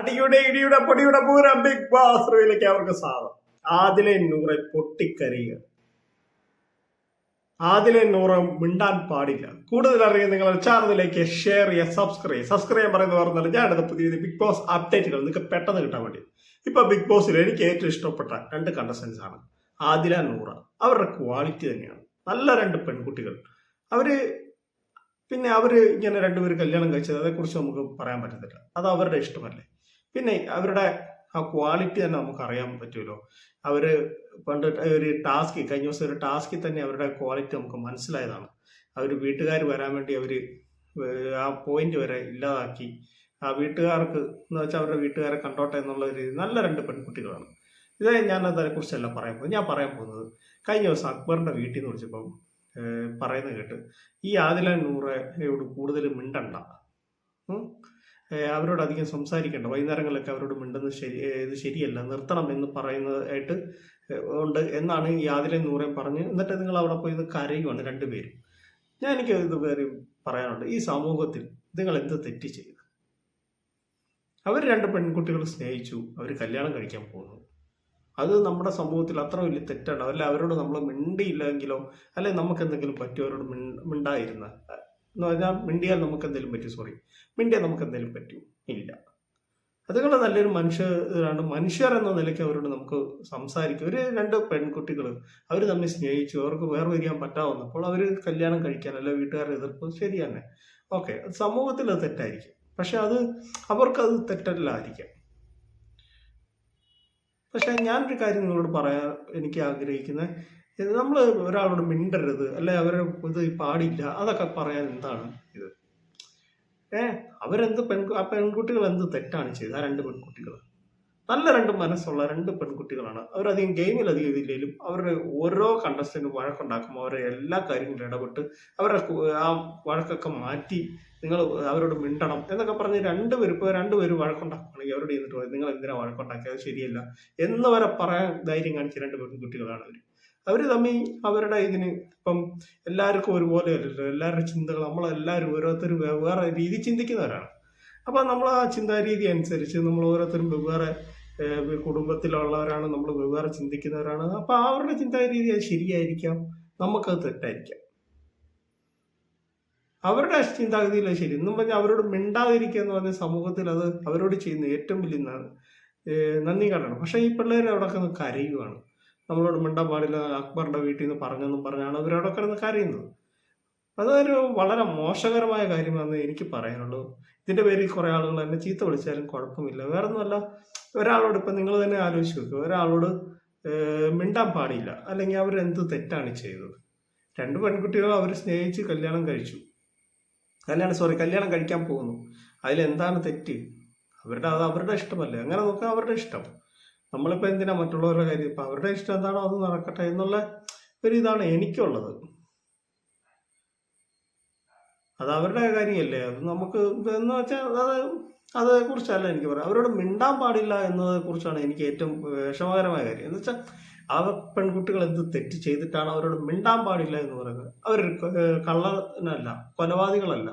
അടിയുടെ ഇടിയുടെ പൊടിയുടെ പൂരം ബിഗ് ബാസ് റൂമിലേക്ക് അവർക്ക് സാധനം ആദിലെ നൂറെ പൊട്ടിക്കരിയ ആദിലെ നൂറ് മിണ്ടാൻ പാടില്ല. കൂടുതൽ അറിയാൻ നിങ്ങൾ ചാനലിലേക്ക് ഷെയർ ചെയ്യുക സബ്സ്ക്രൈബ് സബ്സ്ക്രൈബ് പറയുന്നത് പറഞ്ഞാൽ പുതിയ പുതിയ ബിഗ് ബോസ് അപ്ഡേറ്റുകൾ നിങ്ങൾക്ക് പെട്ടെന്ന് കിട്ടാൻ വേണ്ടി. ഇപ്പൊ ബിഗ് ബോസിൽ എനിക്ക് ഏറ്റവും ഇഷ്ടപ്പെട്ട രണ്ട് കണ്ടസ്റ്റൻസ് ആണ് ആദില നൂറ. അവരുടെ ക്വാളിറ്റി തന്നെയാണ്. നല്ല രണ്ട് പെൺകുട്ടികൾ. അവർ പിന്നെ അവർ ഇങ്ങനെ രണ്ടുപേർ കല്യാണം കഴിച്ചത് അതേക്കുറിച്ച് നമുക്ക് പറയാൻ പറ്റത്തില്ല. അത് അവരുടെ ഇഷ്ടമല്ലേ? പിന്നെ അവരുടെ ആ ക്വാളിറ്റി തന്നെ നമുക്ക് അറിയാൻ പറ്റുമല്ലോ. അവർ പണ്ട് ഒരു ടാസ്ക് കഴിഞ്ഞ ദിവസം ഒരു ടാസ്കിൽ തന്നെ അവരുടെ ക്വാളിറ്റി നമുക്ക് മനസ്സിലായതാണ്. അവർ വീട്ടുകാർ വരാൻ വേണ്ടി അവർ ആ പോയിന്റ് വരെ ഇല്ലാതാക്കി. ആ വീട്ടുകാർക്ക് എന്ന് വെച്ചാൽ അവരുടെ വീട്ടുകാരെ കണ്ടോട്ടെ എന്നുള്ള ഒരു നല്ല രണ്ട് പെൺകുട്ടികളാണ്. ഇതായി ഞാൻ അതിനെക്കുറിച്ചല്ല പറയാൻ പോകുന്നത്. ഞാൻ പറയാൻ പോകുന്നത് കഴിഞ്ഞ ദിവസം അക്ബറിന്റെ വീട്ടിൽ നിന്ന് വിളിച്ചപ്പം പറയുന്നത് കേട്ട് ഈ ആദില നൂറയോട് കൂടുതൽ മിണ്ടണ്ട. അവരോട് അധികം സംസാരിക്കേണ്ട. വൈകുന്നേരങ്ങളിലൊക്കെ അവരോട് മിണ്ടുന്നത് ശരി ഇത് ശരിയല്ല നിർത്തണം എന്ന് പറയുന്നതായിട്ട് ഉണ്ട് എന്നാണ് ഈ ആദിലെ നൂറെ പറഞ്ഞ് എന്നിട്ട് നിങ്ങൾ അവിടെ പോയി ഇത് കരയുവാണ് രണ്ടുപേരും ഞാൻ എനിക്ക് ഇത് വേറെ പറയാനുണ്ട്. ഈ സമൂഹത്തിൽ നിങ്ങൾ എന്ത് തെറ്റ് ചെയ്തു? അവർ രണ്ട് പെൺകുട്ടികൾ സ്നേഹിച്ചു അവർ കല്യാണം കഴിക്കാൻ പോകുന്നു അത് നമ്മുടെ സമൂഹത്തിൽ അത്ര വലിയ തെറ്റാണ്. അല്ല അവരോട് നമ്മൾ മിണ്ടിയില്ലെങ്കിലോ അല്ലെ നമുക്ക് എന്തെങ്കിലും പറ്റുമോ അവരോട് മിണ്ട- മിണ്ടായിരുന്ന എന്ന് പറഞ്ഞാൽ മിണ്ടിയാൽ നമുക്ക് എന്തെങ്കിലും പറ്റും? സോറി മിണ്ടിയാൽ നമുക്ക് എന്തെങ്കിലും പറ്റും? ഇല്ല. അതുകൊണ്ട് നല്ലൊരു മനുഷ്യരാണ് മനുഷ്യർ എന്ന നിലയ്ക്ക് അവരോട് നമുക്ക് സംസാരിക്കും. ഒരു രണ്ട് പെൺകുട്ടികൾ അവർ തമ്മിൽ സ്നേഹിച്ചു. അവർക്ക് വേർപിരിയാൻ പറ്റാവുന്നപ്പോൾ അവർ കല്യാണം കഴിക്കാൻ അല്ല വീട്ടുകാരുടെ എതിർപ്പ് ശരി തന്നെ. ഓക്കെ സമൂഹത്തിൽ അത് തെറ്റായിരിക്കും. പക്ഷെ അത് അവർക്കത് തെറ്റല്ലായിരിക്കാം. പക്ഷെ ഞാനൊരു കാര്യം നിങ്ങളോട് പറയാൻ എനിക്ക് ആഗ്രഹിക്കുന്നത് നമ്മൾ ഒരാളോട് മിണ്ടരുത്. അല്ലെ അവരെ ഇത് പാടില്ല. അതൊക്കെ പറയാൻ എന്താണ് ഇത്? ഏ അവരെന്ത് പെൺ ആ പെൺകുട്ടികൾ എന്ത് തെറ്റാണ് ചെയ്തത്? ആ രണ്ട് പെൺകുട്ടികൾ നല്ല രണ്ട് മനസ്സുള്ള രണ്ട് പെൺകുട്ടികളാണ്. അവരധികം ഗെയിമിൽ അധികം ഇതില്ലെങ്കിലും അവരുടെ ഓരോ കണ്ടസ്റ്റന്റും വഴക്കുണ്ടാക്കുമ്പോൾ അവരെ എല്ലാ കാര്യങ്ങളും ഇടപെട്ട് അവരുടെ ആ വഴക്കൊക്കെ മാറ്റി നിങ്ങൾ അവരോട് മിണ്ടണം എന്നൊക്കെ പറഞ്ഞ് രണ്ടുപേരും ഇപ്പോൾ രണ്ടുപേരും വഴക്കുണ്ടാക്കുകയാണെങ്കിൽ അവരോട് ചെയ്തിട്ട് നിങ്ങൾ എന്തിനാ വഴക്കുണ്ടാക്കിയത് ശരിയല്ല. എന്ന് വരെ പറയാൻ ധൈര്യം കാണിച്ച രണ്ട് പെൺകുട്ടികളാണ് അവർ അവർ തമ്മിൽ അവരുടെ ഇതിന് ഇപ്പം എല്ലാവർക്കും ഒരുപോലെ അല്ലല്ലോ. എല്ലാവരുടെ ചിന്തകൾ നമ്മളെല്ലാവരും ഓരോരുത്തരും വേറെ രീതി ചിന്തിക്കുന്നവരാണ്. അപ്പം നമ്മൾ ആ ചിന്താരീതി അനുസരിച്ച് നമ്മൾ ഓരോരുത്തരും വെവ്വേറെ കുടുംബത്തിലുള്ളവരാണ് നമ്മൾ വെവ്വേറെ ചിന്തിക്കുന്നവരാണ്. അപ്പൊ അവരുടെ ചിന്താരീതി അത് ശരിയായിരിക്കാം നമുക്കത് തെറ്റായിരിക്കാം. അവരുടെ ചിന്താഗതിയിൽ ശരി. എന്നും പറഞ്ഞാൽ അവരോട് മിണ്ടാതിരിക്കുക എന്ന് പറഞ്ഞ സമൂഹത്തിൽ അത് അവരോട് ചെയ്യുന്ന ഏറ്റവും വലിയ നന്ദി കാണണം പക്ഷേ ഈ പിള്ളേർ അവിടെ കിടന്ന് കരയുവാണ്. നമ്മളോട് മിണ്ടാൻ പാടില്ല അക്ബറിന്റെ വീട്ടിൽ നിന്ന് പറഞ്ഞെന്നും പറഞ്ഞാണ് അവരവിടെ കിടന്ന് കരയുന്നത്. അതൊരു വളരെ മോശകരമായ കാര്യമാണെന്ന് എനിക്ക് പറയാനുള്ളൂ. ഇതിന്റെ പേരിൽ കുറെ ആളുകൾ എന്നെ ചീത്ത വിളിച്ചാലും കുഴപ്പമില്ല. വേറെ ഒന്നുമല്ല ഒരാളോട് ഇപ്പം നിങ്ങൾ തന്നെ ആലോചിച്ച് നോക്കുക ഒരാളോട് മിണ്ടാൻ പാടില്ല. അല്ലെങ്കിൽ അവരെന്ത് തെറ്റാണ് ചെയ്തത്. രണ്ട് പെൺകുട്ടികൾ അവർ സ്നേഹിച്ച് കല്യാണം കഴിച്ചു. കല്യാണം സോറി കല്യാണം കഴിക്കാൻ പോകുന്നു. അതിലെന്താണ് തെറ്റ്? അവരുടെ അത് അവരുടെ ഇഷ്ടമല്ലേ? അങ്ങനെ നോക്കുക അവരുടെ ഇഷ്ടം. നമ്മളിപ്പോൾ എന്തിനാ മറ്റുള്ളവരുടെ കാര്യം? ഇപ്പം അവരുടെ ഇഷ്ടം എന്താണോ അത് നടക്കട്ടെ എന്നുള്ള ഒരു ഇതാണ് എനിക്കുള്ളത്. അത് അവരുടെ കാര്യമല്ലേ? അത് നമുക്ക് എന്ന് വെച്ചാൽ അത് അതേക്കുറിച്ചല്ല എനിക്ക് പറയാം. അവരോട് മിണ്ടാൻ പാടില്ല എന്നതിനെ കുറിച്ചാണ് എനിക്ക് ഏറ്റവും വിഷമകരമായ കാര്യം. എന്ന് വെച്ചാൽ അവർ പെൺകുട്ടികൾ എന്ത് തെറ്റ് ചെയ്തിട്ടാണ് അവരോട് മിണ്ടാൻ പാടില്ല എന്ന് പറയുന്നത്? അവർ കള്ളനല്ല കൊലപാതകളല്ല.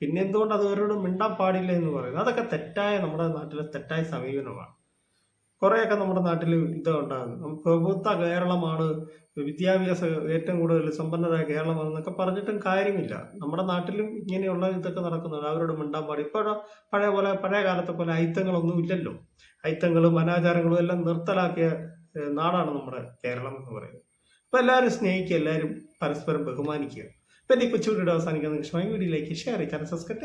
പിന്നെ എന്തുകൊണ്ട് അത് അവരോട് മിണ്ടാൻ പാടില്ല എന്ന് പറയുന്നത്? അതൊക്കെ തെറ്റായ നമ്മുടെ നാട്ടിലെ തെറ്റായ സമീപനമാണ്. കുറേയൊക്കെ നമ്മുടെ നാട്ടിൽ ഇത് ഉണ്ടാകും പ്രഭുത്വ കേരളമാണ് വിദ്യാഭ്യാസം ഏറ്റവും കൂടുതൽ സമ്പന്നരായ കേരളമാണെന്നൊക്കെ പറഞ്ഞിട്ടും കാര്യമില്ല. നമ്മുടെ നാട്ടിലും ഇങ്ങനെയുള്ള ഇതൊക്കെ നടക്കുന്നുണ്ട്. അവരോട് മിണ്ടാൻ പാടി ഇപ്പോൾ പഴയ പോലെ പഴയ കാലത്തെ പോലെ അയിത്തങ്ങളൊന്നും ഇല്ലല്ലോ. ഐത്തങ്ങളും അനാചാരങ്ങളും എല്ലാം നിർത്തലാക്കിയ നാടാണ് നമ്മുടെ കേരളം എന്ന് പറയുന്നത്. അപ്പോൾ എല്ലാവരും സ്നേഹിക്കുക എല്ലാവരും പരസ്പരം ബഹുമാനിക്കുക. ഇപ്പം എന്റെ കൊച്ചുകൂടി അവസാനിക്കുന്ന നിമിഷമായി വീഡിയോയിലേക്ക് ഷെയർ ചെയ്യാൻ സബ്സ്ക്രൈബ്